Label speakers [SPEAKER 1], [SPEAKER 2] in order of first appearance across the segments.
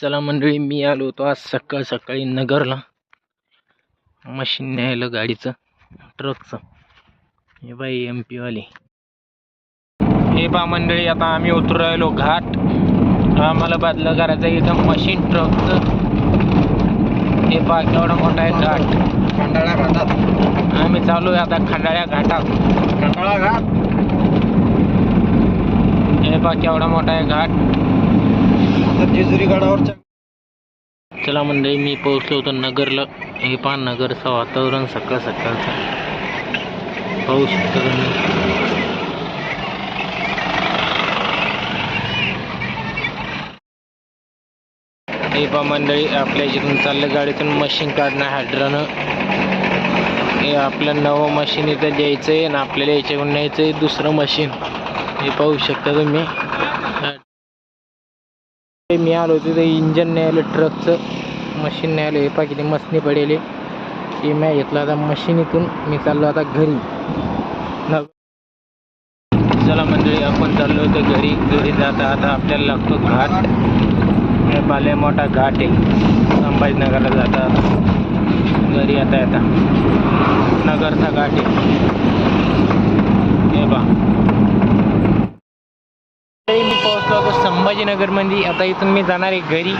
[SPEAKER 1] चला मंडळी मी आलो होतो आज सकाळ सकाळी नगरला. मशीन न्यायला गाडीचं ट्रकचं. हे बाई एम पीवाले हे पा मंडळी आता आम्ही उतरू राहिलो घाट. आम्हाला बदलं करायचं आहे इथं मशीन ट्रकचं. हे पा केवढा मोठा आहे घाट.
[SPEAKER 2] खंडाळा घाटात.
[SPEAKER 1] आम्ही चालू आहे आता खंडाळ्या घाटात.
[SPEAKER 2] खंडाळा घाट?
[SPEAKER 1] हे पा केवढा मोठा आहे घाट.
[SPEAKER 2] जेजुरी गडावरच्या
[SPEAKER 1] चला मंडळी मी पोहोचलो होतो नगरला. हे पहा नगरचं वातावरण सकाळ सकाळचं. पाहू शकता तुम्ही. हे पहा मंडळी आपल्या इथून चाललं गाडीतून मशीन काढणं हायड्रानं हे आपलं नवं मशीन इथं द्यायचं आहे आणि आपल्याला याच्याकडून न्यायचं आहे दुसरं मशीन हे पाहू शकता तुम्ही. ते मी आलो होतो ते इंजन आलं ट्रकचं मशीन नाही आलं हे पहा किती मशनी पडेल. ते मी घेतलं आता मशीनीतून मी चाललो आता घरी. चला मंडळी आपण चाललो होतो घरी. घरी जाता आता आपल्याला लागतो घाट. हे पाले मोठा घाट आहे. संभाजीनगरला जाता घरी आता येता. नगरचा घाट आहे. हे बा तरी होतो संभाजीनगरमध्ये. आता इथून मी जाणार आहे घरी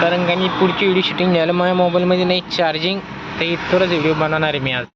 [SPEAKER 1] कारण का मी पुढची व्हिडिओ शूटिंग झालं माझ्या मोबाईलमध्ये नाही चार्जिंग तर इथूनच व्हिडिओ बनवणार आहे मी आज.